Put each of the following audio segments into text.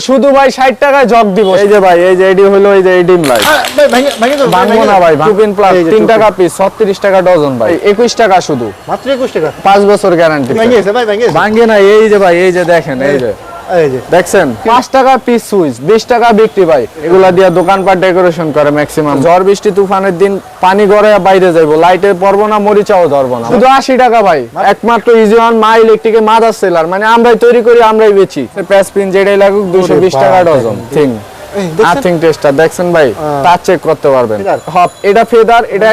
শুধু ভাই ষাট টাকায় জগ দিব। এই যে ভাই এই যে এডি হলো এই যে এডিম ভাই। আহ, ভাই, ভেঙে- ভেঙে ভাঙবো ভেঙে না। ভাই। Two-pin plus. টাকা পিস ছত্রিশ টাকা ডজন ভাই। একুশ টাকা শুধু। মাত্র একুশ টাকা? পাঁচ বছর গ্যারান্টি ভেঙে ভাই ভেঙে গেছে। ভাঙ্গে না এই যে ভাই এই যে দেখেন এই যে। এই যে দেখছেন? টাকা পিস সুইচ বিশ টাকা বিক্রি ভাই। এগুলা দিয়ে দোকানপাট ডেকোরেশন করে ম্যাক্সিমাম ঝড় বৃষ্টি তুফানের দিন পানি গড়ে বাইরে যাইবো। লাইটে পড়ব না মরিচাও ধরবো না। শুধু আশি টাকা ভাই। একমাত্র ইজি ওয়ান মা ইলেকট্রিকে মাদার সেলার মানে আমরাই তৈরি করি আমরাই বেচি। প্রেস পিন যেটাই লাগুক দুশো বিশ টাকা ডজন। থিং? আর্থিং টেস্টার দেখছেন ভাই? চেক করতে পারবেন। হপ এটা ফেদার এটা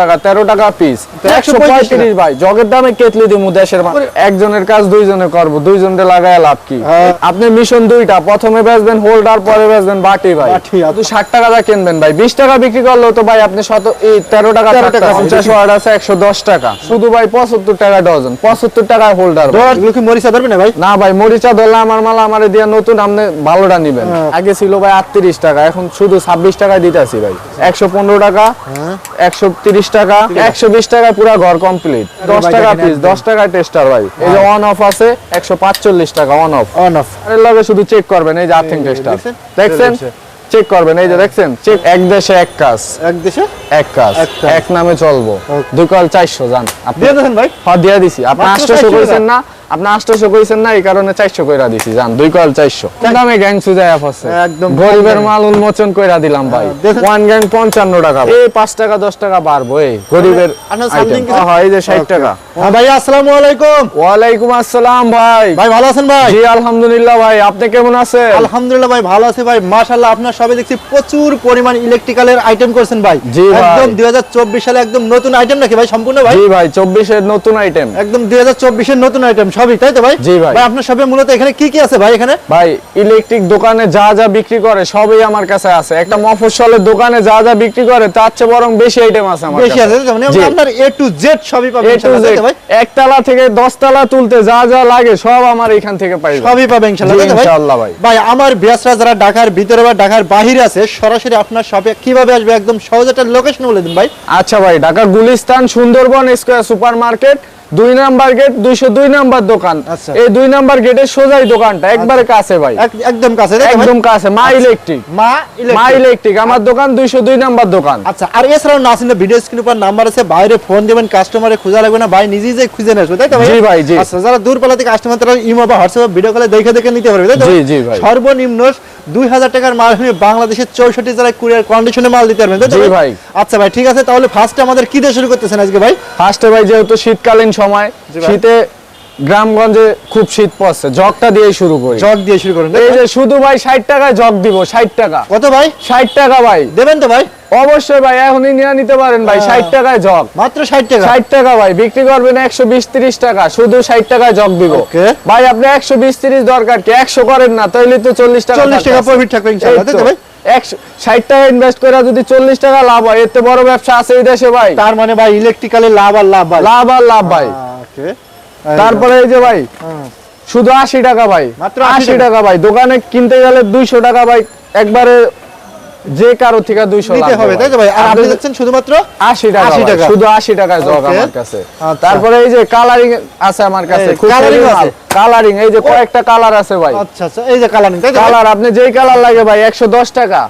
টাকা তেরো টাকা পিস একশো 135 ভাই জগের দামে কেতলি দিমু দেশের একজনের কাজ দুইজনে করব দুইজনে লাগায় লাভ কি? হ্যাঁ। আপনি মিশন দুইটা প্রথমে বেচবেন হোল্ডার পরে বেচবেন বাটি ভাই। ষাট টাকা দা কিনবেন ভাই বিশ টাকা বিক্রি করলেও তো ভাই আপনি শত এই তেরো টাকা 13 টাকা, ওয়াট আছে একশো দশ টাকা। শুধু ভাই পঁচাত্তর টাকা ডজন পঁচাত্তর টাকায় হোল্ডার এগুলো কি মরিচা ধরবে না ভাই? না ভাই মরিচা ধরলে আমার মালা আমার দিয়া নতুন আপনি ভালোটা নিবেন। হ্যাঁ। আগে ছিল ভাই আটত্রিশ টাকা এখন শুধু ছাব্বিশ টাকায় দিতেছি ভাই। একশো পনেরো টাকা হ্যাঁ। একশো তিরিশ টাকা একশো বিশ টাকায় পুরো ঘর কমপ্লিট দশ টাকা পিস দশ টাকায় টেস্টার ভাই। এই যে অন অফ আছে একশো পাঁচচল্লিশ টাকা অন অফ অন অফ এর লগে শুধু চেক করবেন এই যে আর্থিং টেস্টার দেখছেন? চেক করবেন এই যে দেখছেন? চেক এক দেশে এক কাজ। এক দেশে? এক কাজ। এক নামে চলবো। Okay. দুই কল চারশো জান। আপনি দিয়ে ভাই। হ্যাঁ দিয়া দিছি। আপনি 400 কইছেন না? আপনি আটশোশো কইছেন না এই কারণে চারশো কইরা দিছি জান দুই চারশো। দামে গ্যাং সুজায় আছে। একদম গরিবের মাল উন্মোচন কইরা দিলাম ভাই। ওয়ান গ্যাং পঞ্চান্ন টাকা এই পাঁচ টাকা দশ টাকা বাড়বো এই গরিবের হ্যাঁ, এই যে ষাট টাকা। হ্যাঁ ভাই আসসালামু আলাইকুম। ওয়ালাইকুম আসসালাম ভাই। ভাই ভালো আছেন ভাই? জি আলহামদুলিল্লাহ ভাই। আপনি কেমন আছেন? আলহামদুলিল্লাহ ভাই ভালো আছে ভাই। মাশাআল্লাহ আপনার সবাই দেখছি প্রচুর পরিমাণ ইলেকট্রিক্যালের আইটেম করছেন ভাই। জি। একদম 2024 সালে একদম নতুন আইটেম নাকি ভাই? সম্পূর্ণ ভাই? জি ভাই চব্বিশের নতুন আইটেম একদম 2024 এর নতুন আইটেম সবই তাই তো ভাই? জি ভাই। ভাই আপনার সবে মূলত এখানে কি কি আছে ভাই এখানে? ভাই ইলেকট্রিক দোকানে যা যা বিক্রি করে সবই আমার কাছে আছে। একটা মফস্বলের দোকানে যা যা বিক্রি করে তার চেয়ে বরং বেশি আইটেম আছে আমার বেশি আছে? মানে আপনার এ টু জেড সবই পাবেন ইনশাআল্লাহ, তাই তো Z, ভাই? একতলা থেকে দশতলা তুলতে যা যা লাগে সব আমার এখান থেকে পাইবে সবই পাবেন ইনশাআল্লাহ তাই তো ভাই? ইনশাআল্লাহ ভাই। ভাই আমার বিয়াসরা যারা ঢাকার ভিতরে বা ঢাকার বাহিরে আছে সরাসরি আপনার শপে কীভাবে আসবে একদম সহজ একটা লোকেশন বলে দিন ভাই। আচ্ছা ভাই Dhaka Gulistan Sundarban square super market দুই নাম্বার গেট দুইশো দুই নাম্বার দোকান। আচ্ছা। এই দুই নাম্বার গেটের সোজাই দোকানটা একবারে কাছে ভাই। একদম কাছে? একদম কাছে মা ইলেকট্রিক। মা মা ইলেকট্রিক আমার দোকান দুইশো দুই নাম্বার দোকান। আচ্ছা আর এছাড়াও নাসিনের ভিডিও স্ক্রিন উপর নাম্বার আছে বাইরে ফোন দিবেন কাস্টমারে খোঁজা লাগবে না ভাই নিজেই যে খুঁজে আসবে তাই তো ভাই? জি ভাই, জি। আচ্ছা যারা থেকে কাস্টমার তারা ইমো বা হোয়াটসঅ্যাপ ভিডিও কলে দেখে দেখে নিতে পারবে তাই তো জি, জি ভাই। সর্বনিম্ন দুই হাজার টাকার মাল বাংলাদেশের চৌষট্টি জেলায় কুরিয়ার কন্ডিশনে মাল দিতে পারবেন তাই তো ভাই? ভাই। আচ্ছা ভাই ঠিক আছে তাহলে ফার্স্টে আমাদের কি দিয়ে শুরু করতেছেন আজকে ভাই? ফার্স্টে ভাই যেহেতু শীতকালীন সময় শীতে গ্রামগঞ্জে খুব শীত পড়ছে। জগটা দিয়ে শুরু করি। জগ দিয়ে শুরু করুন এই যে শুধু ভাই ষাট টাকায় জগ দিব ষাট টাকা। কত ভাই? ষাট টাকা ভাই। দেবেন তো ভাই? অবশ্যই ভাই এখনই নিয়ে নিতে পারেন ভাই হ্যাঁ। ষাট টাকায় জগ। মাত্র ষাট টাকা? ষাট টাকা ভাই বিক্রি করবেন একশো বিশ তিরিশ টাকা শুধু ষাট টাকায় জগ দিব. ভাই আপনি একশো বিশ তিরিশ দরকার কি? একশো করেন না তাইলে তো চল্লিশ টাকা চল্লিশ টাকা প্রফিট থাকবে ইনশাআল্লাহ তাই তো। ভাই? ষাট টাকা ইনভেস্ট করে যদি চল্লিশ টাকা লাভ হয় এতে বড় ব্যবসা আছে এই দেশে ভাই। তার মানে ভাই ইলেকট্রিক্যালে লাভ আর লাভ ভাই। লাভ আর লাভ ভাই। তারপরে এই যে ভাই হ্যাঁ। শুধু আশি টাকা ভাই। মাত্র আশি টাকা ভাই। দোকানে কিনতে গেলে দুইশো টাকা ভাই একবারে যে কারও থেকে দুইশো নিতে হবে তাই তো ভাই? আর আপনি দিচ্ছেন শুধুমাত্র আশি টাকা 80 টাকা। শুধু আশি টাকায় জগ আমার কাছে। আচ্ছা। তারপরে এই যে কালারিং আছে আমার কাছে coloring আছে? কালারিং এই যে কয়েকটা কালার আছে ভাই। আচ্ছা আচ্ছা এই যে কালারিং তাই তো কালার আপনি যেই কালার লাগে ভাই একশো দশ টাকা।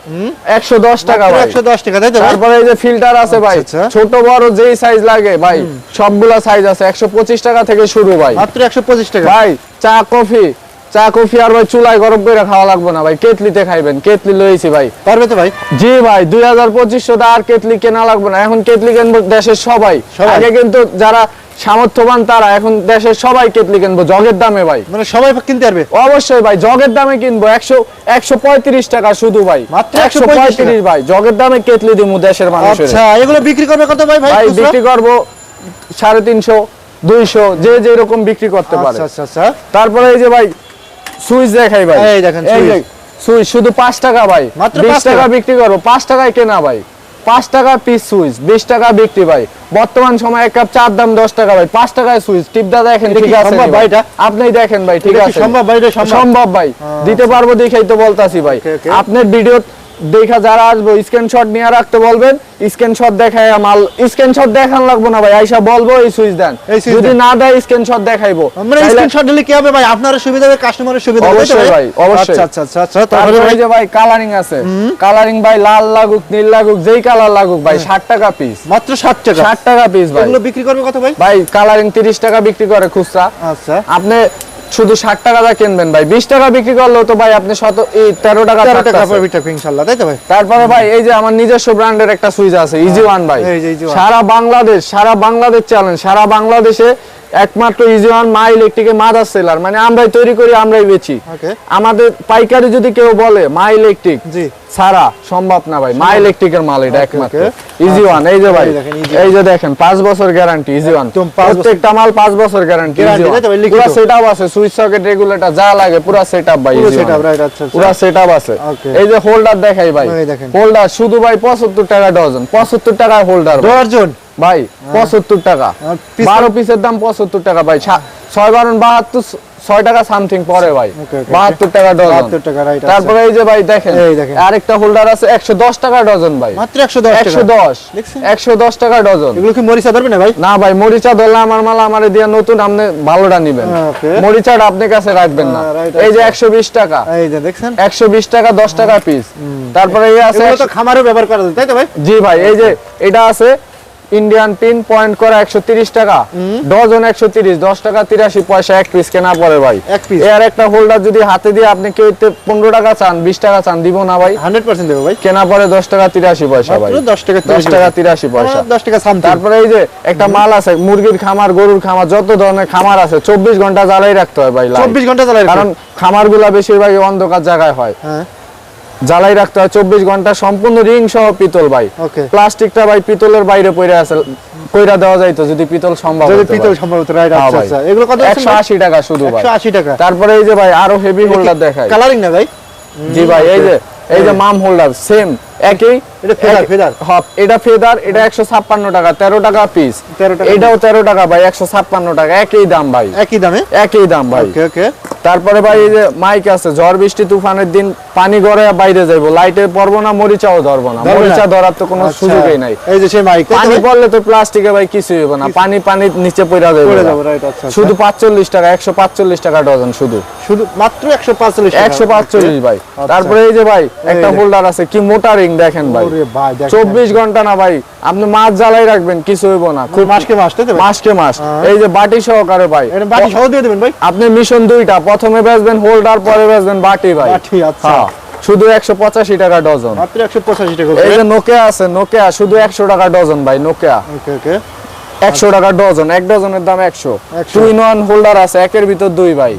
একশো দশ টাকা মাত্র ভাই। 110 টাকা তাই তো? তারপরে এই যে ফিল্টার আছে ভাই আচ্ছা। ছোট বড় যেই সাইজ লাগে ভাই সবগুলা সাইজ আছে। একশো পঁচিশ টাকা থেকে শুরু ভাই। মাত্র 125 টাকা। ভাই চা কফি চা কফি আর ভাই চুলায় গরম করে খাওয়া লাগবে না ভাই। কেতলিতে খাইবেন কেতলি লইছি ভাই। পারবে তো ভাই? জি ভাই দুই হাজার পঁচিশশো আর কেতলি কেনা লাগবে না। এখন কেতলি কিনবো দেশের সবাই। আগে কিন্তু যারা সামর্থ্যবান তারা এখন দেশের সবাই কেতলি কিনবো জগের দামে ভাই। মানে সবাই কিনতে পারবে? অবশ্যই ভাই জগের দামে কিনবো। একশো একশো পঁয়ত্রিশ টাকা শুধু ভাই। মাত্র একশো 135 পঁয়ত্রিশ ভাই জগের দামে কেটলি দিমু দেশের মানুষের। আচ্ছা এগুলো বিক্রি করবে কত ভাই ভাই বিক্রি করব সাড়ে তিনশো দুইশো যে যেরকম বিক্রি করতে পারে। আচ্ছা আচ্ছা আচ্ছা। তারপরে এই যে ভাই সুইচ দেখাই ভাই। এই দেখেন, সুইচ। শুধু পাঁচ টাকা ভাই। টাকা? বিক্রি করো 5 টাকায় কেনা ভাই। 5 টাকা পিস সুইচ বিশ টাকা বিক্রি ভাই। বর্তমান সময় এক কাপ চার দাম দশ টাকা ভাই পাঁচ টাকায় সুইচ। টিপদা দেখেন ঠিক আছে সম্ভব ভাই এটা? আপনি দেখেন ভাই ঠিক আছে। সম্ভব ভাই, সম্ভব? ভাই। দিতে পারব দেখেই তো বলতাছি ভাই. আপনার ভিডিও দেখা যারা আসব স্ক্রিনশট নিয়ে রাখতে বলবেন স্ক্রিনশট দেখায় মাল স্ক্রিনশট দেখান লাগবো না ভাই আইসা বলব এই সুইচ দেন। যদি না দেয় স্ক্রিনশট দেখাইবো। তাইলে- স্ক্রিনশট দিলে কি হবে ভাই? আপনার সুবিধা হবে কাস্টমারের সুবিধা হবে অবশ্যই ভাই, অবশ্যই। আচ্ছা আচ্ছা আচ্ছা আচ্ছা তারপরে ভাই যে ভাই কালারিং আছে। কালারিং ভাই লাল লাগুক নীল লাগুক যেই কালার লাগুক ভাই ষাট টাকা পিস মাত্র 60 টাকা। ষাট টাকা পিস ভাই। এগুলো বিক্রি করবে কত ভাই? ভাই কালারিং তিরিশ টাকা বিক্রি করে খুচরা। আচ্ছা। আপনি শুধু ষাট টাকা দা কিনবেন ভাই। বিশ টাকা বিক্রি করলেও তো ভাই আপনি শত এই তেরো টাকা 13 টাকা প্রফিট ইনশাআল্লাহ তাই তো ভাই? তারপরে ভাই এই যে আমার নিজস্ব ব্র্যান্ডের একটা সুইচ আছে ইজি ওয়ান ভাই। সারা বাংলাদেশ সারা বাংলাদেশ চ্যালেঞ্জ সারা বাংলাদেশে একমাত্র ইজি ওয়ান মা ইলেকট্রিকের মাদার সেলার মানে আমরাই তৈরি করি আমরাই বেচি। আমাদের পাইকারি যদি কেউ বলে মা ইলেকট্রিক জি। ছাড়া সম্ভব না ভাই মা ইলেকট্রিকের মাল এটা একমাত্র. ইজি ওয়ান এই যে ভাই এই যে দেখেন পাঁচ বছর গ্যারান্টি ইজি ওয়ান প্রত্যেকটা মাল পাঁচ বছর গ্যারান্টি পুরো সেটআপ আছে সুইচ সকেট রেগুলেটর যা লাগে পুরো সেটআপ ভাই পুরো। সেটআপ রাইট আচ্ছা আচ্ছা। পুরো সেটআপ আছে। এই যে হোল্ডার দেখাই ভাই হোল্ডার শুধু ভাই 75 টাকা ডজন 75 টাকা হোল্ডার দশজন ভাই 75 টাকা। আর piece- 12 পিসের দাম 75 টাকা ভাই। 6 বারণ 72 6 টাকা সামথিং পরে ভাই। Okay, okay, 72 টাকা ডজন। 72 টাকা রাইট তারপরে এই যে ভাই দেখেন। আরেকটা হোল্ডার আছে 110 টাকা ডজন ভাই। মাত্র 110 টাকা। 110 দেখছেন? 110 টাকা ডজন। এগুলো কি মরিচা ধরবে না ভাই? না ভাই মরিচা ধরলে আমার মাল আমারে দিয়ে নতুন আপনি ভালোটা নিবেন। মরিচাটা আপনি কাছে রাখবেন না। Ah, এই যে একশো বিশ টাকা। এই যে দেখছেন? 120 টাকা 10 টাকা পিস তারপরে এই আছে এগুলো তো খামারে ব্যবহার করা যায় তাই তো ভাই? জি ভাই এই যে এটা আছে ইন্ডিয়ান পিন পয়েন্ট করা 130 টাকা। ডজন 130 10 টাকা 83 পয়সা এক পিস কেনা পড়ে ভাই? এর একটা হোল্ডার যদি হাতে দিয়ে আপনি কেউ 15 টাকা চান 20 টাকা চান দিব না ভাই। 100% দেবো ভাই। কেনা পড়ে 10 টাকা 83 পয়সা ভাই। দশ 10 টাকা 10 টাকা 83 পয়সা। 10 টাকা সামথিং তারপরে এই যে একটা মাল আছে মুরগির খামার গরুর খামার যত ধরনের খামার আছে 24 ঘণ্টা জ্বালাই রাখতে হয় ভাই চব্বিশ ঘণ্টা জ্বালাই কারণ খামারগুলা বেশিরভাগ অন্ধকার জায়গায় হয়। হ্যাঁ। জ্বালাই রাখতে হয়। চব্বিশ ঘণ্টা সম্পূর্ণ রিং সহ পিতল ভাই। প্লাস্টিকটা ভাই পিতলের বাইরে পড়ে আছে। কইরা দেওয়া যাইতো যদি পিতল সম্ভব যদি পিতল সম্ভব সম্ভবত রাইট হ্যাঁ আচ্ছা আচ্ছা। এগুলো কত একশো আশি টাকা শুধু ভাই। 180 টাকা। তারপরে এই যে ভাই আরও হেভি হোল্ডার দেখাই। কালারিং না ভাই? জি ভাই এই যে এই যে মাম হোল্ডার সেম একই। এটা ফেদার এটা ফেদার এটা একশো ছাপ্পান্ন টাকা তেরো টাকা পিস এটাও তেরো টাকা ভাই একশো ছাপ্পান্ন টাকা একই দাম ভাই। একই দামে? একই দাম ভাই। ওকে ওকে। তারপরে ভাই এই যে মাইক আছে ঝড় বৃষ্টি তুফানের দিন পানি গড়ে বাইরে যাইবো। লাইটে পড়ব না মরিচাও ধরবো না। মরিচা ধরার তো কোনো আচ্ছা। সুযোগই নাই। এই যে সেই মাইক পানি পড়লে তো প্লাস্টিকে ভাই কিছু হবে না। পানি পানি নিচে পড়া যাবে রাইট আচ্ছা শুধু পাঁচচল্লিশ টাকা একশো পাঁচচল্লিশ টাকা ডজন শুধু। শুধু মাত্র 145 টাকা? একশো পাঁচচল্লিশ ভাই। তারপরে এই যে ভাই একটা হোল্ডার আছে কি মোটা রিং দেখেন ভাই। চব্বিশ ঘণ্টা না ভাই আপনি মাছ জ্বালাই রাখবেন কিছু হইব না। খুব মাসকে মাস মাসকে মাস হ্যাঁ। এই যে বাটি সহকারে ভাই বাকি সহ দিয়ে দেবেন ভাই? আপনি মিশন দুইটা প্রথমে বেচবেন হোল্ডার পরে বেচবেন বাটি ভাই। আচ্ছা। হ্যাঁ শুধু একশো পঁচাশি টাকা ডজন। মাত্র 185 টাকা এই যে নোকিয়া আছে নোকিয়া শুধু একশো টাকা ডজন ভাই নোকিয়া ওকে ওকে একশো টাকা ডজন এক ডজনের দাম একশো। 100 টু ইন ওয়ান হোল্ডার আছে একের ভিতর দুই ভাই।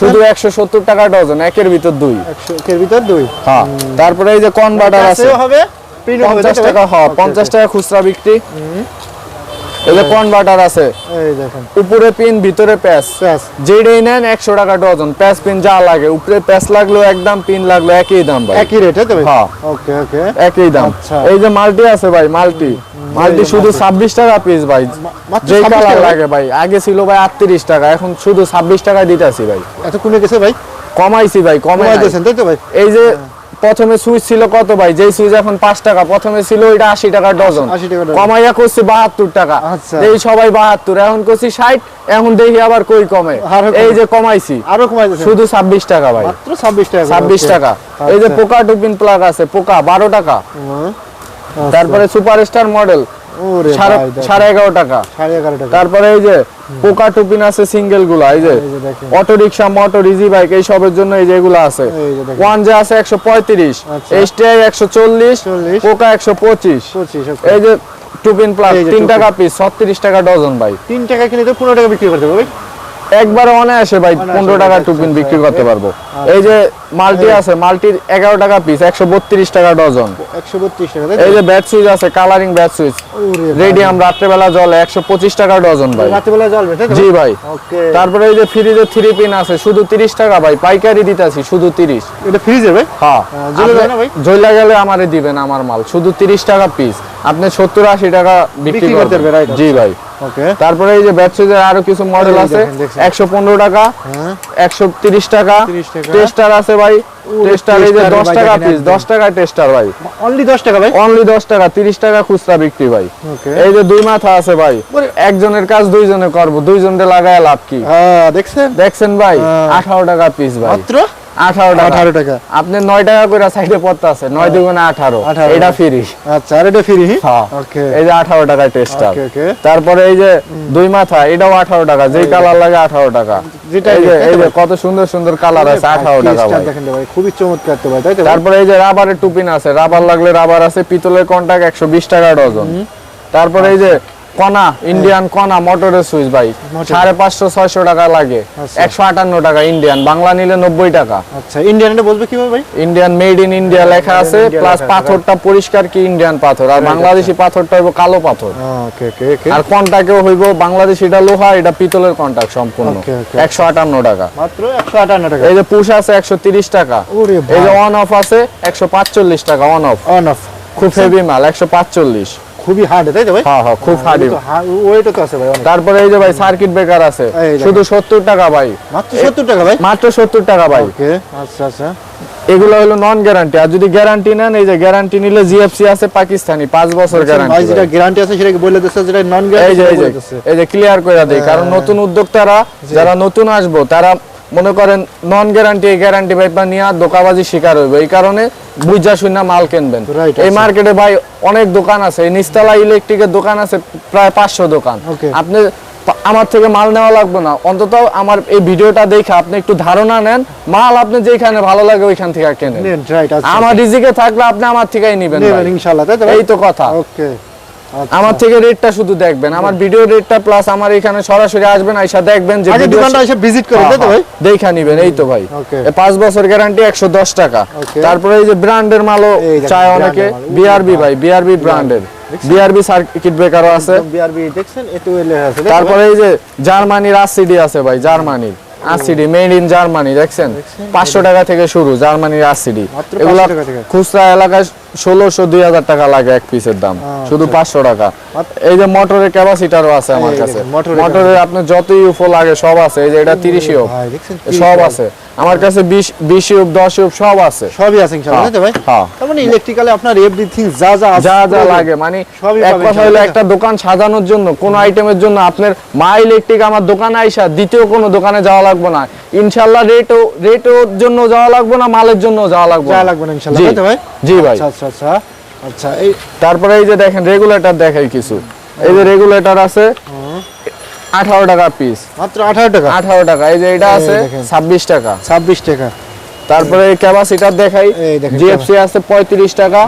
শুধু একশো সত্তর টাকা ডজন একের ভিতর দুই। 100 এর ভিতর দুই। হ্যাঁ তারপরে এই যে কনভার্টার আছে। হবে পঞ্চাশ তাই তো ভাই? টাকা? হ্যাঁ পঞ্চাশ টাকা খুচরা বিক্রি। এই যে কনভার্টার আছে। এই দেখেন। উপরে পিন ভিতরে প্যাচ যেটাই নেন একশো টাকা ডজন। প্যাচ পিন যা লাগে। উপরে প্যাচ লাগল একদম পিন লাগল একই দাম ভাই। একই রেট তাই হ্যাঁ। ওকে ওকে একই দাম। আচ্ছা। এই যে মাল্টি আছে ভাই মাল্টি মাল্টি শুধু ছাব্বিশ টাকা পিস ভাই। যে কালার লাগে ভাই। আগে ছিল ভাই আটত্রিশ টাকা এখন শুধু ছাব্বিশ টাকায় দিতেছি ভাই। এত কমে গেছে ভাই? কমাইছি ভাই কমাই কমাই দিয়েছেন তাই তো ভাই? এই যে প্রথমে সুইচ ছিল কত ভাই? যেই সুইচ এখন পাঁচ টাকা প্রথমে ছিল এটা আশি টাকা ডজন। 80 টাকা ডজন। কমাইয়া করছি বাহাত্তর টাকা। আচ্ছা। এই সবাই বাহাত্তর এখন করছি ষাট এখন দেখি আবার কই কমে। এই যে কমাইছি। আরও কমাইছি শুধু ছাব্বিশ টাকা ভাই। ছাব্বিশ টাকা ছাব্বিশ টাকা। এই যে আচ্ছা। পোকা টুপিন প্লাগ আছে পোকা বারো টাকা। তারপরে সুপার স্টার সুপারস্টার মডেল। সাড়ে এগারো টাকা। তারপরে এই যে পোকা টুপিন আছে সিঙ্গেলগুলা এই যে auto rickshaw motor easy bike এই সবের জন্য এই যেগুলো আছে। ওয়ান যে আছে একশো পঁয়ত্রিশ আচ্ছা। একশো চল্লিশ পোকা একশো পঁচিশ। 25 এই যে টুপিন প্লাস তিন টাকা পিস ছত্রিশ টাকা ডজন ভাই। তিন টাকা কিনে তো পনেরো টাকা বিক্রি করতে ভাই একবারে অনায়াসে ভাই পনেরো টাকা টুপিন আচ্ছা, বিক্রি করতে পারব। এই যে মাল্টি আছে মাল্টির এগারো টাকা পিস একশো বত্রিশ টাকা ডজন এই যে ব্যাট সুইচ আছে কালারিং ব্যাট সুইচ রেডিয়াম রাত্রেবেলা জলে একশো পঁচিশ টাকা ডজন ভাই। জি ভাই। তারপরে এই যে ফ্রিজে থ্রি পিন আছে শুধু তিরিশ টাকা ভাই পাইকারি দিতেছি শুধু তিরিশ। এটা ফ্রিজে ভাই হ্যাঁ। না ভাই? জ্বলা গেলে আমারে দিবেন আমার মাল শুধু তিরিশ টাকা পিস আপনি সত্তর আশি টাকা বিক্রি করতে জি ভাই। তারপরে এই যে ব্যাটসুজের আরও কিছু মডেল আছে একশো পনেরো টাকা হ্যাঁ। একশো তিরিশ টাকা। টেস্টার আছে ভাই। টেস্টার এই যে দশ টাকা পিস দশ টাকা টেস্টার ভাই। অনলি দশ টাকা ভাই? অনলি দশ টাকা তিরিশ টাকা খুচরা বিক্রি ভাই। এই যে দুই মাথা আছে ভাই। একজনের কাজ দুইজনে করব দুইজনে লাগায় লাভ কি? হ্যাঁ দেখছেন? দেখছেন ভাই হ্যাঁ। আঠারো টাকা পিস ভাই। মাত্র? আঠারো টাকা। আঠারো টাকা। আপনি নয় টাকা করে সাইডে পড়তে আছে নয় দুগুণে 18 এটা ফ্রি আচ্ছা আর এটা ফ্রি হ্যাঁ। ওকে এই যে আঠারো টাকা টেস্টার ওকে ওকে তারপরে এই যে দুই মাথা এটাও আঠারো টাকা। যেই কালার লাগে আঠারো টাকা। যেটা এই যে এই যে কত সুন্দর সুন্দর কালার আছে আঠারো টাকা ভাই। দেখেন ভাই খুবই চমৎকার তো ভাই তাই তো তারপরে এই যে রাবারের টুপিন আছে রাবার লাগলে রাবার আছে পিতলের কন্টাক্ট একশো বিশ টাকা ডজন। তারপরে এই যে কনা ইন্ডিয়ান কনা মোটরের সুইচ ভাই। সাড়ে পাঁচশো ছয়শো টাকা লাগে। আচ্ছা। একশো আটান্ন টাকা ইন্ডিয়ান বাংলা নিলে নব্বই টাকা। আচ্ছা ইন্ডিয়ানটা বলবে কীভাবে ভাই? ইন্ডিয়ান মেড ইন ইন্ডিয়া লেখা আছে প্লাস পাথরটা পরিষ্কার কি ইন্ডিয়ান পাথর? আর বাংলাদেশি পাথরটা হইব কালো পাথর। আর কন্টাকেও হইব বাংলাদেশি এটা লোহা এটা পিতলের কন্টাক্ট সম্পূর্ণ. একশো আটান্ন টাকা। মাত্র একশো আটান্ন টাকা। এই যে পুশ আছে একশো তিরিশ টাকা। এই যে অন অফ আছে একশো পাঁচচল্লিশ টাকা অন অফ অন অফ খুব হেভি মাল একশো পাঁচচল্লিশ। খুবই হার্ড তাই তো ভাই? হ্যাঁ হ্যাঁ খুব হার্ডি ওয়েটও তো আছে ভাই তারপরে এই যে ভাই সার্কিট ব্রেকার আছে শুধু সত্তর টাকা ভাই। মাত্র সত্তর টাকা ভাই? মাত্র সত্তর টাকা ভাই। ওকে আচ্ছা আচ্ছা। এগুলো হলো নন গ্যারান্টি আর যদি গ্যারান্টি নেন এই যে গ্যারান্টি নিলে জিএফসি আছে পাকিস্তানি পাঁচ বছর ভাই গ্যারান্টি যেটা গ্যারান্টি আছে সেটাকে বলে দিচ্ছে যেটা নন যে এই যে এই যে ক্লিয়ার করে দেই কারণ নতুন উদ্যোক্তারা যারা নতুন আসব তারা মনে করেন নন গ্যারান্টি গ্যারান্টি পাইপা নিয়ে দোকাবাজি শিকার হইবে। এই কারণে বুঝা শুনে মাল কিনবেন। এই। মার্কেটে ভাই অনেক দোকান আছে। এই নিস্তালা ইলেকট্রিকের দোকান আছে প্রায় পাঁচশো দোকান। আপনি আমার থেকে মাল নেওয়া লাগবে না। অন্তত আমার এই ভিডিওটা দেখে আপনি একটু ধারণা নেন মাল আপনি যেখানে ভালো লাগে ওইখান থেকে কেনেন। আচ্ছা। আমার রিজিকে থাকলে আপনি আমার থেকেই নিবেন ইনশাআল্লাহ এই তো কথা। ওকে আমার থেকে রেটটা শুধু দেখবেন আমার ভিডিও রেটটা প্লাস আমার এখানে সরাসরি আসবেন আইসা দেখবেন যে আগে দোকানটা এসে ভিজিট করে হ্যাঁ, তো ভাই? হ্যাঁ, দেখা নিবেন এই তো ভাই। Okay. এ পাঁচ বছর গ্যারান্টি একশো দশ টাকা। তারপরে এই যে ব্র্যান্ডের মালও চায় অনেকে। বিআরবি ভাই বিআরবি ব্র্যান্ডের বিআরবি সার্কিট ব্রেকারও আছে। বিআরবি দেখছেন? এতো লেখা আছে তারপরে এই যে জার্মানির আরসিডি আছে ভাই জার্মানির। আরসিডি মেড ইন জার্মানি দেখছেন? পাঁচশো টাকা থেকে শুরু জার্মানির আরসিডি এগুলা 500। খুচরা এলাকায় ষোলোশো দুই হাজার টাকা লাগে এক পিসের দাম। শুধু পাঁচশো টাকা। এই যে মোটরের ক্যাপাসিটারও আছে আমার কাছে। মোটরের আপনার যত ইউফো লাগে সব আছে। এই যে এটা তিরিশ সব আছে। আমার কাছে বিশ দশ সব আছে। সবই আছে তো ভাই? হ্যাঁ। মানে ইলেকট্রিক্যালে আপনার এভরিথিং যা যা যা যা লাগে মানে এক কথা হলো একটা দোকান সাজানোর জন্য কোন আইটেমের জন্য আপনার মা ইলেকট্রিক আমার দোকানে আইসা দ্বিতীয় কোনো দোকানে যাওয়া লাগবে না। ইনশাল্লাহ রেটও রেটের জন্য যাওয়া লাগবে না মালের জন্য যাওয়া লাগবে যা না। লাগবে না তো ভাই? জি ভাই। আচ্ছা আচ্ছা আচ্ছা আচ্ছা। এই তারপরে এই যে দেখেন রেগুলেটর দেখাই কিছু। এই যে রেগুলেটর আছে আঠারো টাকা পিস মাত্র আঠারো টাকা? আঠারো টাকা। এই যে এটা আছে। ছাব্বিশ টাকা। ছাব্বিশ টাকা। তারপরে ক্যাপাসিটার দেখাই। জিএফসি আছে পঁয়ত্রিশ টাকা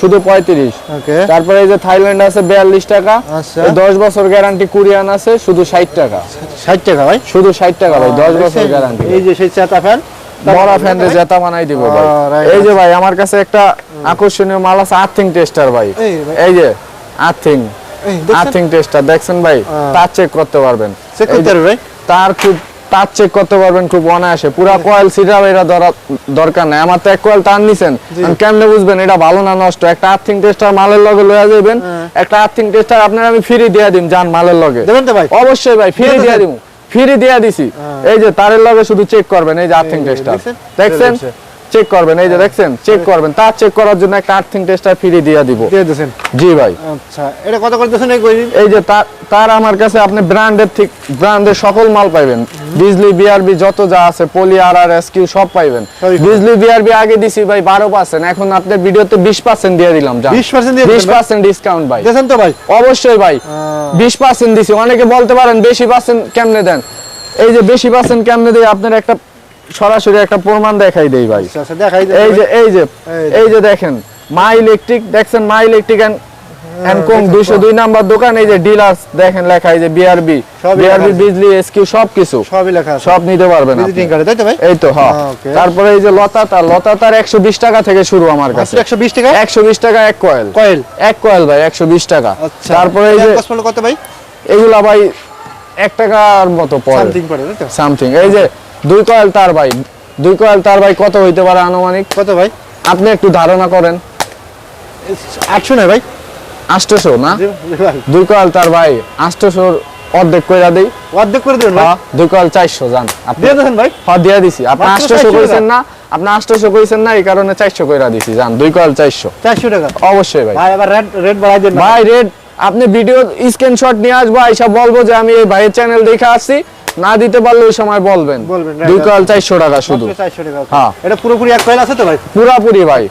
শুধু পঁয়ত্রিশ। ওকে। তারপরে এই যে থাইল্যান্ড আছে বিয়াল্লিশ টাকা। আচ্ছা। দশ বছর গ্যারান্টি কুরিয়ান আছে শুধু ষাট টাকা। ষাট টাকা ভাই? শুধু ষাট টাকা ভাই দশ বছর গ্যারান্টি এই যে সেই চেতা ফ্যান বড় ফ্যান জেতা বানাই দিব ভাই। এই যে ভাই আমার কাছে একটা আকর্ষণীয় মাল আছে আর্থিং টেস্টার ভাই। এই যে আর্থিং আর্থিং টেস্টার দেখছেন? ভাই? তার চেক করতে পারবেন। চেক করতে যে পারবে ভাই? তার খুব তার চেক করতে পারবেন খুব অনায়াসে। পুরা কয়েল সিটাও এটা ধরা- দরকার নাই। আমার তো এক কয়েল টান নিছেন। কেমনে বুঝবেন? এটা ভালো না নষ্ট? একটা আর্থিং টেস্টার মালের লগে লয়ে যাবেন হ্যাঁ। একটা আর্থিং টেস্টার আপনার আমি ফ্রি দিয়ে দিম জান মালের লগে। দেবেন তো ভাই? অবশ্যই ভাই ফ্রি দিয়ে দিয়ে দিব ফ্রি দিয়ে দিছি। এই যে তারের লগে শুধু চেক করবেন এই যে আর্থিং টেস্টটা টেস্টার দেখছেন? চেক করবেন এই যে দেখছেন? চেক করবেন। তার চেক করার জন্য একটা আর্থিং টেস্টার ফ্রি দিয়ে দিব। দিয়ে দিয়েছেন। জি ভাই। আচ্ছা এটা কত করে দিয়েছেন এই কইদিন এই যে তার আমার কাছে আপনি ব্র্যান্ডের ঠিক ব্র্যান্ডের সকল মাল পাইবেন। বিজলি বিআরবি যত যা আছে পলি আর আর এস কিউ সব পাইবেন। পাবেন। বিজলি বিআরবি আগে দিছি ভাই বারো পার্সেন্ট এখন আপনার ভিডিওতে বিশ পার্সেন্ট দিয়ে দিলাম যা 20% দিয়ে বিশ দিবেন ভাই? পার্সেন্ট ডিসকাউন্ট ভাই। দিয়েছেন তো ভাই? অবশ্যই ভাই। আহ, বিশ পার্সেন্ট দিছি। অনেকে বলতে পারেন বেশি পার্সেন্ট কেমনে দেন? এই যে বেশি পার্সেন্ট কেমনে দেয় আপনার একটা সরাসরি একটা প্রমাণ দেখাই দেই ভাই। আচ্ছা আচ্ছা দেখাই এই যে এই যে এই যে। দেখেন মা ইলেকট্রিক দেখছেন মা ইলেকট্রিক এন্ড এন্ড কোম নাম্বার দোকান এই যে ডিলার্স দেখেন লেখা এই যে বিআরবি বিআরবি বিজলি এসকিউ সব কিছু সবই লেখা আছে। সব নিতে পারবেন ভিজিটিং কার্ডে তাই তো ভাই? এই তো হ্যাঁ। তারপরে এই যে লতা তার লতা তার একশো বিশ টাকা থেকে শুরু আমার কাছে। একশো বিশ টাকা? একশো বিশ টাকা এক কয়েল। কয়েল? এক কয়েল ভাই একশো বিশ টাকা। আচ্ছা। তারপরে এই যে কত ভাই? এগুলা ভাই এক টাকার মতো পড়ে। সামথিং পড়ে সামথিং এই যে দুই কয়েল তার ভাই। দুই কয়েল তার ভাই কত হইতে পারে আনুমানিক? কত ভাই? আপনি একটু ধারণা করেন। আটশো নয় ভাই। আষ্টশো না? দুই কয়েল তার ভাই আষ্টশোর অর্ধেক কইরা দেই। অর্ধেক করে হ্যাঁ, দুই কয়েল চারশো জান। আপনি দেবেন ভাই। হ্যাঁ দিয়া দিছি। আপনি আষ্টশো 400 কইছেন না? আপনি আষ্টশো কইছেন না এই কারণে চারশো কইরা দিছি জান। দুই কয়েল চারশো। চারশো টাকা। অবশ্যই ভাই। রেড বাড়াই দেন ভাই রেড আপনি ভিডিও স্ক্রিনশট নিয়ে আসব আইসা বলব যে আমি এই ভাইয়ের চ্যানেল দেখে আসছি। না দিতে পারলে ওই সময় বলবেন। দুই. কয়েল চারশো টাকা শুধু। মাত্র 400 টাকা হ্যাঁ। এটা পুরোপুরি এক কয়েল আছে তো ভাই? পুরাপুরি ভাই।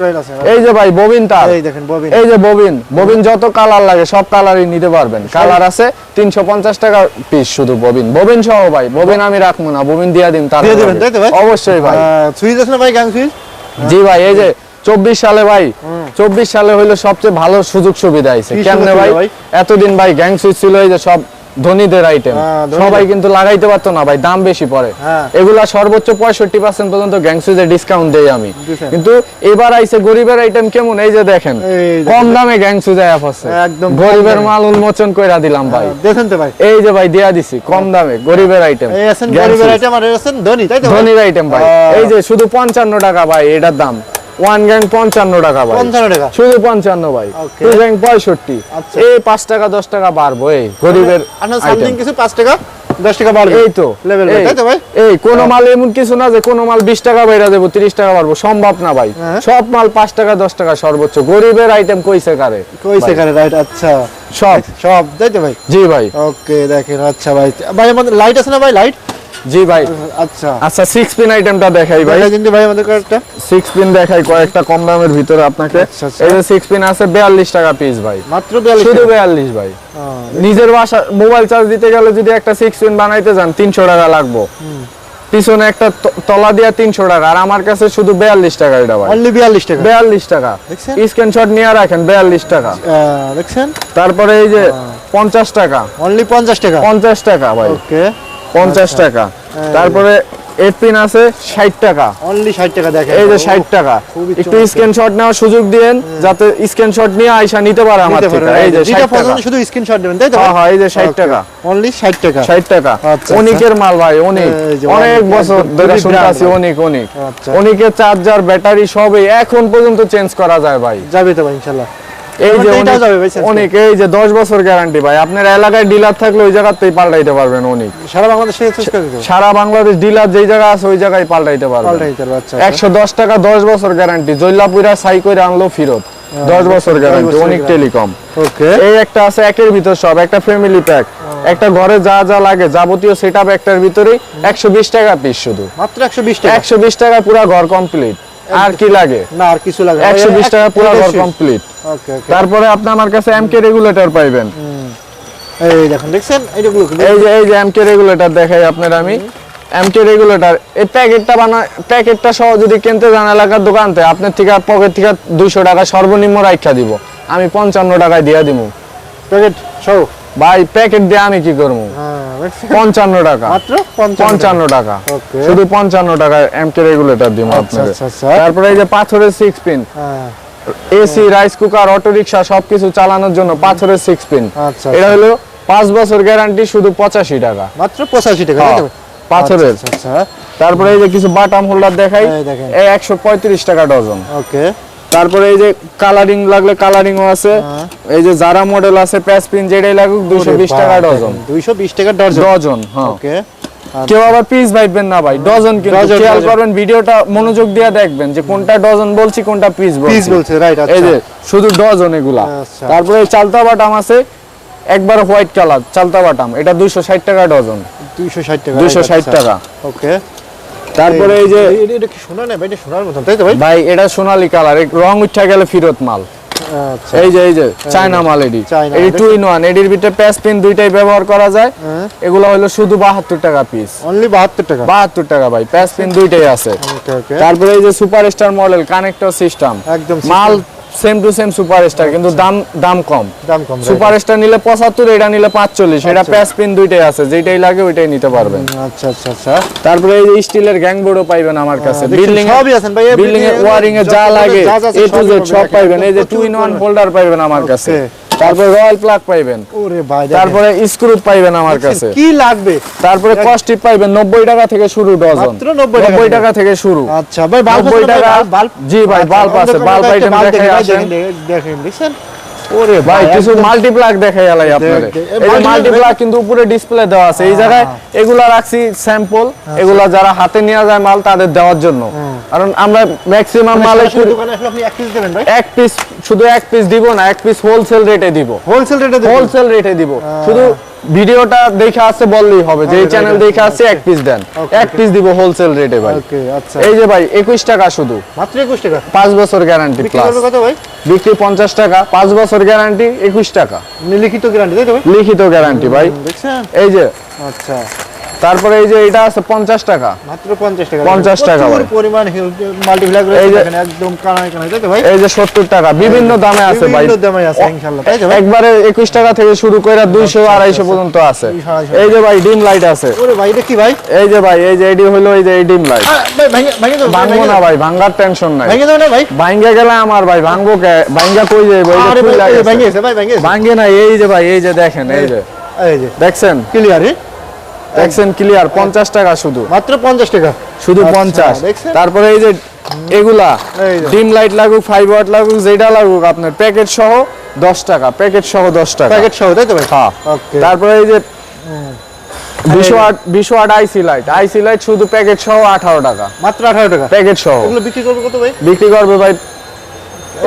এই যে ভাই ববিন তার এই দেখেন ববিন। এই যে ববিন। ববিন যত কালার লাগে সব কালারই নিতে পারবেন। কালার আছে তিনশো পঞ্চাশ টাকা পিস শুধু ববিন। ববিন সহ ভাই ববিন আমি রাখব না ববিন দিয়া দিন তার? অবশ্যই ভাই। সুইচ আছে না ভাই গ্যাং সুইচ? জি ভাই এই যে চব্বিশ সালে ভাই চব্বিশ সালে হইল সবচেয়ে ভালো সুযোগ সুবিধা আইছে। কি কেমনে ভাই? ভাই? এতদিন ভাই গ্যাং সুইচ ছিল এই যে সব ধনীদের আইটেম হ্যাঁ, সবাই কিন্তু লাগাইতে পারতো না ভাই দাম বেশি পড়ে। হ্যাঁ। এগুলা সর্বোচ্চ পঁয়ষট্টি পার্সেন্ট পর্যন্ত গ্যাংসুইজে ডিসকাউন্ট দেই আমি। কিন্তু এবার আইছে গরিবের আইটেম কেমন? এই যে দেখেন কম দামে গ্যাং সুইচ অ্যাপ আছে। একদম গরিবের মাল উন্মোচন কইরা দিলাম ভাই। দেখেন তো ভাই। এই যে ভাই দেয়া দিছি কম দামে গরিবের আইটেম এই আছেন গরিবের আইটেম আর এই আছেন ধনী তাই তো ধনীর আইটেম ভাই। এই যে শুধু পঞ্চান্ন টাকা ভাই এটার দাম। ওয়ান গ্যাং পঞ্চান্ন টাকা ভাই। 55 টাকা? শুধু পঞ্চান্ন ভাই। টু গ্যাং পঁয়ষট্টি। আচ্ছা। এই পাঁচ টাকা দশ টাকা বাড়বো এই গরিবের item। সামথিং কিছু পাঁচ টাকা 10 টাকা বাড়বে? এই তো। লেভেল তাই তো ভাই? এই কোন মাল এমন কিছু না যে কোন মাল বিশ টাকা বাইরা দেবো তিরিশ টাকা বাড়বো সম্ভব না ভাই। হ্যাঁ। সব মাল পাঁচ টাকা দশ টাকা সর্বোচ্চ। গরিবের আইটেম কইসে কারে? কইসে কারে রাইট আচ্ছা। সব। সব তাই তো ভাই? জি ভাই। ওকে দেখেন আচ্ছা ভাই। ভাই আমাদের লাইট আছে না ভাই লাইট জি ভাই। আচ্ছা। আচ্ছা সিক্স পিন আইটেমটা দেখাই ভাই। কিন্তু ভাই আমাদের কয়েকটা সিক্স পিন দেখাই কয়েকটা কম দামের ভিতরে আপনাকে। আচ্ছা, আচ্ছা। এই যে সিক্স পিন আছে বিয়াল্লিশ টাকা পিস ভাই। মাত্র 42 শুধু টাকা। বিয়াল্লিশ ভাই। নিজের বাসা মোবাইল চার্জ দিতে গেলে যদি একটা সিক্স পিন বানাইতে যান তিনশো টাকা লাগবো। পিছনে একটা তলা দিয়া তিনশো টাকা আর আমার কাছে শুধু বিয়াল্লিশ টাকা এটা ভাই। অনলি 42 টাকা? বিয়াল্লিশ টাকা? স্ক্রিনশট নিয়ে রাখেন বিয়াল্লিশ টাকা। দেখছেন? তারপরে এই যে পঞ্চাশ টাকা। অনলি 50 টাকা? পঞ্চাশ টাকা ভাই। ওকে পঞ্চাশ টাকা। তারপরে এইট আছে ষাট টাকা। অনলি 60 টাকা দেখেন। এই যে ও, ষাট টাকা। একটু স্ক্রিনশট নেওয়ার সুযোগ যাতে স্ক্রিনশট নিয়ে আইসা নিতে পারে আমার থেকে। এই যে যেটা ষাট টাকা। পছন্দ শুধু স্ক্রিনশট দিবেন তাই তো? হ্যাঁ হ্যাঁ এই যে ষাট টাকা। অনলি 60 টাকা। ষাট টাকা। আচ্ছা, অনিকের মাল ভাই অনেক। অনেক বছর ধরে শুনতেছি অনেক অনেক। আচ্ছা। অনেকের চার্জার ব্যাটারি সবই এখন পর্যন্ত চেঞ্জ করা যায় ভাই। যাবে তো ভাই ইনশাআল্লাহ এই যে অনেক- এই যে দশ বছর গ্যারান্টি ভাই। আপনার এলাকায় ডিলার থাকলে ওই জায়গাতেই পাল্টাইতে পারবেন অনেক। সারা বাংলাদেশে সারা বাংলাদেশ ডিলার যেই জায়গা আছে ওই জায়গায় পাল্টাইতে পারবেন। আচ্ছা। টাকা দশ বছর গ্যারান্টি জৈলাপুরা সাই করে আনলো ফিরত। দশ বছর গ্যারান্টি অনেক টেলিকম ওকে এই একটা আছে একের ভিতর সব একটা ফ্যামিলি প্যাক একটা ঘরে যা যা লাগে যাবতীয় সেট আপ একটার ভিতরেই একশো বিশ টাকা পিস শুধু। মাত্র 120 টাকা। একশো বিশ টাকা পুরো ঘর কমপ্লিট আর কি লাগে? না আর কিছু লাগে একশো বিশ টাকা পুরো ঘর কমপ্লিট ওকে ওকে তারপরে আপনি আমার কাছে এমকে রেগুলেটর পাইবেন। এই দেখেন দেখছেন? এইগুলো এই যে এই যে এমকে রেগুলেটর দেখাই আপনার আমি। এমকে রেগুলেটর এই প্যাকেটটা বানা প্যাকেটটা সহ যদি কিনতে যান এলাকার দোকানতে আপনার থেকে পকেট থেকে দুইশো টাকা সর্বনিম্ন রাখা দিব। আমি পঞ্চান্ন টাকায় দিয়ে দিব প্যাকেট সহ? ভাই প্যাকেট দিয়ে আমি কি করব? হ্যাঁ পঞ্চান্ন টাকা। পঞ্চান্ন টাকা। শুধু পঞ্চান্ন টাকায় এমকে রেগুলেটর দিব আপনাকে। তারপরে এই যে পাথরের six pin AC rice cooker auto rickshaw সবকিছু চালানোর জন্য পাথরের সিক্স পিন আচ্ছা, এটা আচ্ছা। হলো পাঁচ বছর গ্যারান্টি শুধু পঁচাশি টাকা। মাত্র 85 টাকা হ্যাঁ? পাথরের। আচ্ছা তারপরে এই যে কিছু বাটাম হোল্ডার দেখাই এই একশো পঁয়ত্রিশ টাকা ডজন ওকে। তারপরে এই যে কালারিং লাগলে কালারিংও আছে। হ্যাঁ। এই যে যারা মডেল আছে প্যাস পিন যেটাই লাগুক দুশো বিশ টাকা ডজন 220 টাকা ডজন ডজন হ্যাঁ। ওকে কেউ আবার পিস ভাইবেন না ভাই ডজন কিন্তু। খেয়াল করবেন ভিডিওটা মনোযোগ দিয়ে দেখবেন যে কোনটা ডজন বলছি কোনটা পিস বলছি। পিস বলছি রাইট আচ্ছা এই যে শুধু ডজন এগুলা। আচ্ছা। তারপরে চালতা বাটাম আছে একবার হোয়াইট কালার চালতা বাটাম এটা দুইশো ষাট টাকা ডজন 260 টাকা 260 টাকা। ওকে তারপরে এই যে এটা কি সোনা না ভাই? এটা সোনার মতন তাই তো ভাই? ভাই এটা সোনালী কালার। রং উঠা গেলে ফিরত মাল। আচ্ছা। এই যে এই যে চায়না মাল এডি এই টু ইন ওয়ান এডির ভিতরে প্যাস পিন দুইটাই ব্যবহার করা যায়। হ্যাঁ। এগুলো হলো শুধু বাহাত্তর টাকা পিস অনলি 72 টাকা? বাহাত্তর টাকা ভাই প্যাস পিন দুইটাই আছে। তারপরে এই যে super star model connector system একদম মাল same to same super star কিন্তু দাম দাম কম। দাম কম সুপার স্টার নিলে পঁচাত্তর এটা নিলে পাঁচচল্লিশ এটা প্যাচ পিন দুইটাই আছে যেটাই লাগে ওইটাই নিতে পারবেন। আচ্ছা আচ্ছা আচ্ছা। তারপরে এই যে স্টিলের গ্যাং বোর্ডও পাইবেন আমার কাছে। বিল্ডিং সবই আছেন ভাই, বিল্ডিং এ ওয়্যারিং ওয়ারিং এ যা লাগে এ টু জেড সব পাইবেন। এই যে টু ইন ওয়ান ফোল্ডার পাইবেন আমার কাছে। তারপরে রয়্যাল প্লাগ পাইবেন। ওরে ভাই। তারপরে স্ক্রু পাইবেন আমার কাছে। কি লাগবে? তারপরে কস্টিপ পাইবেন নব্বই টাকা থেকে শুরু ডজন। মাত্র 90 টাকা থেকে। টাকা থেকে শুরু। আচ্ছা ভাই 90 টাকা জি ভাই বাল্ব আছে বাল্ব আইটেম দেখেন দেখেন দেখেন। ওরে ভাই কিছু মাল্টিপ্লাগ দেখাই আলাই আপনাদের। এই যে মাল্টিপ্লাগ কিন্তু উপরে ডিসপ্লে দেওয়া আছে। এই জায়গায় এগুলা রাখছি স্যাম্পল এগুলা যারা হাতে নিয়ে যায় মাল তাদের দেওয়ার জন্য। কারণ আমরা ম্যাক্সিমাম মাল মালে দোকানে আসলে আপনি এক পিস দেবেন ভাই এক পিস শুধু এক পিস দিব না এক পিস হোলসেল রেটে দিব। হোলসেল রেটে হোলসেল রেটে দিব। শুধু ভিডিওটা দেখে আছে বললেই হবে যে এই চ্যানেল দেখে আছে এক পিস দেন। এক পিস দিব হোলসেল রেটে ভাই। ওকে আচ্ছা। এই যে ভাই একুশ টাকা শুধু। মাত্র 21 টাকা? 5 বছর গ্যারান্টি প্লাস বিক্রি কত ভাই? বিক্রি পঞ্চাশ টাকা 5 বছর গ্যারান্টি একুশ টাকা। লিখিত গ্যারান্টি তাই তো ভাই? লিখিত গ্যারান্টি ভাই। দেখছেন? এই যে আচ্ছা। তারপরে এই যে এটা আছে পঞ্চাশ টাকা মাত্র 50 টাকা 50 টাকা ভাই। পরিমাণ রয়েছে যে- এখানে একদম কানায় কানায় তাই ভাই এই যে সত্তর টাকা বিভিন্ন দামে আছে ভাই বিভিন্ন দামে আছে ইনশাআল্লাহ তাই তো ভাই একবারে একুশ টাকা থেকে শুরু করে দুইশো আড়াইশো পর্যন্ত আছে এই যে ভাই ডিম লাইট আছে ওরে ভাই এটা কি ভাই এই যে ভাই এই যে এডি হলো এই যে এই ডিম লাইট ভাই ভেঙে ভেঙে দাও ভাঙবো না ভাই ভাঙ্গার টেনশন নাই ভেঙে দাও না ভাই ভাঙ্গা গেলে আমার ভাই ভাঙ্গো কে ভাঙ্গা কই যাইব এই যে ভাই, গেছে। ভাই ভেঙে ভাঙ্গে না এই যে ভাই এই যে দেখেন এই যে এই যে দেখছেন ক্লিয়ার দেখছেন ক্লিয়ার পঞ্চাশ টাকা শুধু। মাত্র 50 টাকা। শুধু আচ্ছা, পঞ্চাশ। দেখছেন? তারপরে এই যে এগুলা ডিম লাইট লাগুক ফাইভ ওয়াট লাগুক যেটা লাগুক আপনার প্যাকেট সহ দশ টাকা প্যাকেট সহ দশ টাকা। প্যাকেট সহ তাই তো ভাই? হ্যাঁ। তারপরে এই যে বিশো আট বিশো আট আইসি লাইট আইসি লাইট শুধু প্যাকেট সহ আঠারো টাকা। মাত্র 18 টাকা। প্যাকেট সহ। এগুলো বিক্রি করবে কত ভাই? বিক্রি করবে ভাই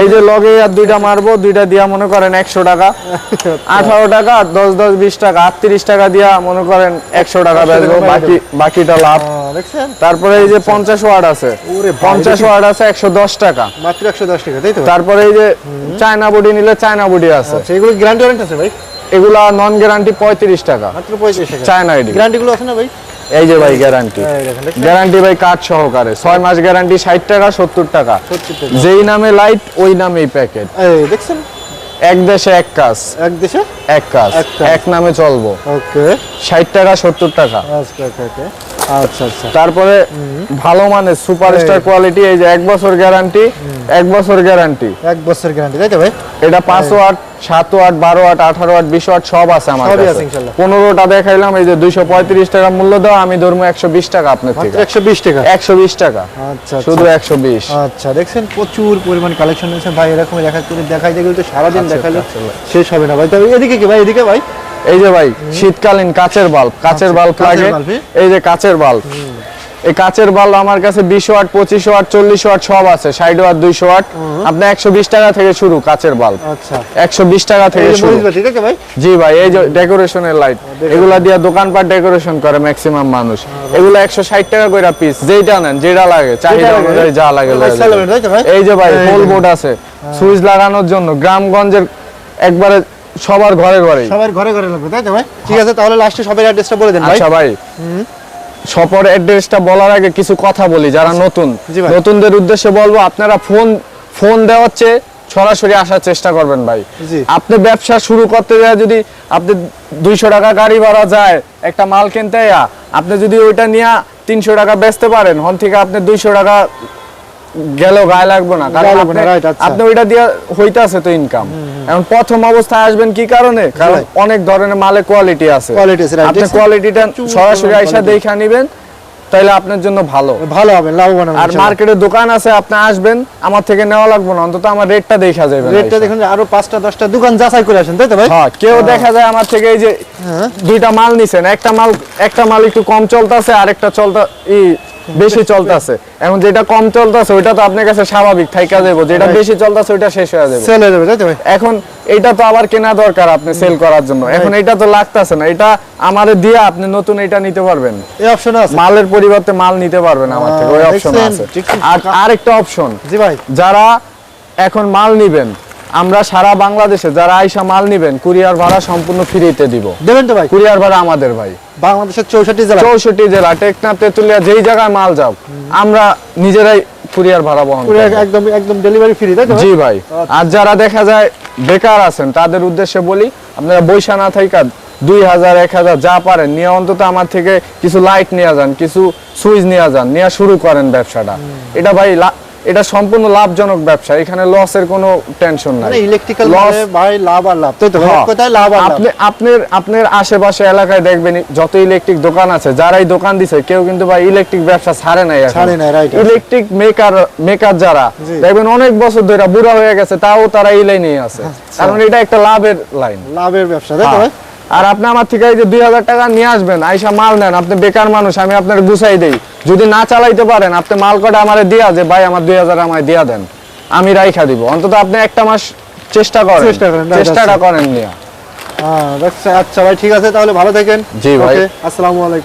এই যে লগে আর দুইটা মারবো দুইটা দিয়া মনে করেন একশো টাকা। আঠারো টাকা দশ দশ বিশ টাকা আটত্রিশ টাকা দিয়া মনে করেন একশো টাকা 100 বেচবো বাকি বাকিটা লাভ। তারপরে এই যে পঞ্চাশ ওয়াট আছে। পঞ্চাশ ওয়াট আছে একশো দশ টাকা। মাত্র 110 টাকা তাই তো? তারপরে এই যে চায়না বডি নিলে চায়না বডি আছে। আচ্ছা এগুলো গ্যারান্টি আছে ভাই? এগুলা নন গ্যারান্টি পঁয়ত্রিশ টাকা। মাত্র 35 টাকা। চায়না আইডি গ্যারান্টি গুলো আছে না ভাই? এই যে ভাই গ্যারান্টি গ্যারান্টি ভাই কার্ড সহকারে। ছয় মাস গ্যারান্টি ষাট টাকা সত্তর টাকা। যেই নামে লাইট ওই নামেই প্যাকেট দেখছেন? এক দেশে এক কাজ। এক দেশে এক কাজ। এক নামে চলবো। ওকে। ষাট টাকা সত্তর টাকা। আচ্ছা আচ্ছা আচ্ছা। তারপরে ভালো মানের সুপারস্টার কোয়ালিটি এই যে এক বছর গ্যারান্টি এক বছর গ্যারান্টি এক বছর গ্যারান্টি তাই তো ভাই? এটা পাঁচ ওয়াট সাত ওয়াট বারো ওয়াট আঠারো ওয়াট বিশ ওয়াট সব আছে আমার সবই কাছে। পনেরোটা দেখাইলাম এই যে দুইশো পঁয়ত্রিশ টাকা মূল্য দাও আমি ধরবো একশো বিশ টাকা আপনার থেকে। 120 টাকা? একশো বিশ টাকা। আচ্ছা শুধু একশো বিশ। আচ্ছা দেখছেন প্রচুর পরিমাণ কালেকশন রয়েছে। ভাই এরকম দেখা করে দেখাই সারাদিন আচ্ছা, দেখালে আচ্ছা, শেষ হবে না। ভাই তবে এদিকে কি ভাই এদিকে ভাই? এই যে ভাই শীতকালীন কাচের বাল্ব কাচের আচ্ছা, বাল্ব লাগে। হ্যাঁ? এই যে কাচের বাল্ব এই কাচের বাল্ব আমার কাছে বিশ ওয়াট পঁচিশ ওয়াট চল্লিশ ওয়াট সব আছে ষাট ওয়াট দুইশো ওয়াট। আপনি একশো বিশ টাকা থেকে শুরু কাচের বাল্ব। আচ্ছা। একশো বিশ টাকা থেকে শুরু। জি ভাই এই যে ডেকোরেশনের লাইট এগুলা দিয়ে দোকানপাট ডেকোরেশন করে ম্যাক্সিমাম মানুষ। এগুলো একশো ষাট টাকা করে পিস যেটা নেন যেটা লাগে চাহিদা অনুযায়ী যা লাগে? এই যে ভাই হোল বোর্ড আছে সুইচ লাগানোর জন্য গ্রামগঞ্জের একবারে সবার ঘরে ঘরে সবার ঘরে ঘরে লাগবে তাই তো ভাই? ঠিক আছে তাহলে লাস্টে সবার অ্যাড্রেসটা বলে দেন ভাই। আচ্ছা ভাই। সপর অ্যাড্রেসটা বলার আগে কিছু কথা বলি যারা নতুন। নতুনদের উদ্দেশ্যে বলব আপনারা ফোন ফোন দেওয়ার চেয়ে সরাসরি আসার চেষ্টা করবেন ভাই। আপনি ব্যবসা শুরু করতে যায় যদি আপনি দুইশো টাকা গাড়ি ভাড়া যায় একটা মাল কিনতে আপনি যদি ওইটা নিয়ে তিনশো টাকা বেচতে পারেন হন থেকে আপনি দুইশো টাকা গেল গায়ে লাগবে না কারণ আপনি- আচ্ছা। আপনি ওইটা দিয়ে হইতাছে তো ইনকাম এখন প্রথম অবস্থায় আসবেন কি কারণে? কারণ অনেক ধরনের মালে কোয়ালিটি আছে। আপনি কোয়ালিটিটা সরাসরি আইসা। দেখা নিবেন তাইলে আপনার জন্য ভালো। ভালো হবে লাভবান আর মার্কেটে দোকান আছে আপনি আসবেন আমার থেকে নেওয়া লাগবে না অন্তত আমার রেটটা দেখা যাবে রেটটা দেখুন আরও পাঁচটা দশটা দোকান যাচাই করে আসেন তাই তো ভাই? হ্যাঁ কেউ দেখা যায় আমার থেকে এই যে হ্যাঁ। দুইটা মাল নিছেন একটা মাল একটা মাল একটু কম চলতেছে আর একটা চলতা বেশি চলতেছে। এখন যেটা কম চলতেছে ওইটা তো আপনার কাছে স্বাভাবিক থাইকা যাব যেটা বেশি চলতেছে ওইটা শেষ হয়ে যাবে সেল হয়ে যাবে তাই তো এখন এটা তো আবার কেনা দরকার আপনি সেল করার জন্য। এখন এটা তো লাগতেছে না। এটা আমারে দিয়ে আপনি নতুন এটা নিতে পারবেন। এই অপশন আছে। মালের পরিবর্তে মাল নিতে পারবেন আমার থেকে ওই অপশন আছে। আর আরেকটা অপশন জি ভাই। যারা এখন মাল নিবেন আমরা সারা বাংলাদেশে যারা আইসা মাল নিবেন কুরিয়ার ভাড়া সম্পূর্ণ ফ্রিতে দিব। দেবেন তো ভাই? কুরিয়ার ভাড়া আমাদের ভাই। বাংলাদেশের চৌষট্টি জেলা। চৌষট্টি জেলা টেকনাফ তেতুলিয়া যেই জায়গায় মাল যাও আমরা নিজেরাই কুরিয়ার ভাড়া বহন একদম একদম ডেলিভারি ফ্রি তাই তো জি ভাই? আর যারা দেখা যায় বেকার আছেন তাদের উদ্দেশ্যে বলি আপনারা বৈশা না থাকা দুই হাজার এক হাজার যা পারেন নিয়ে অন্তত আমার থেকে কিছু লাইট নিয়ে যান কিছু সুইচ নিয়ে যান নিয়ে শুরু করেন ব্যবসাটা। এটা ভাই এটা সম্পূর্ণ লাভজনক ব্যবসা এখানে লসের কোনো টেনশন নাই। মানে ইলেকট্রিক্যাল Loss- ভাই লাভ আর লাভ তো? হ্যাঁ। কথায় লাভ আর আপনি আপনার আপনার আশেপাশে এলাকায় দেখবেন যত ইলেকট্রিক দোকান আছে যারাই দোকান দিছে কেউ কিন্তু ভাই ইলেকট্রিক ব্যবসা ছাড়ে নাই ছাড়ে নাই, right. ইলেকট্রিক মেকার মেকার যারা দেখবেন অনেক বছর ধরে বুড়া হয়ে গেছে তাও তারা এই লাইনে আছে। কারণ এটা একটা লাভের লাইন লাভের ব্যবসা তাই তো ভাই? আর আপনি আমার থেকে এই যে দুই হাজার টাকা নিয়ে আসবেন আইসা মাল নেন আপনি বেকার মানুষ আমি আপনার গুছাই দিই। যদি না চালাইতে পারেন আপনি মাল কটা আমার দিয়া যে ভাই আমার দুই হাজার আমায় দিয়া দেন আমি রাইখা দিব। অন্তত আপনি একটা মাস চেষ্টা করেন। চেষ্টা করেন, চেষ্টাটা। করেন নিয়া আচ্ছা আচ্ছা ভাই ঠিক আছে তাহলে ভালো থাকেন। জি ভাই। আসসালামু আলাইকুম।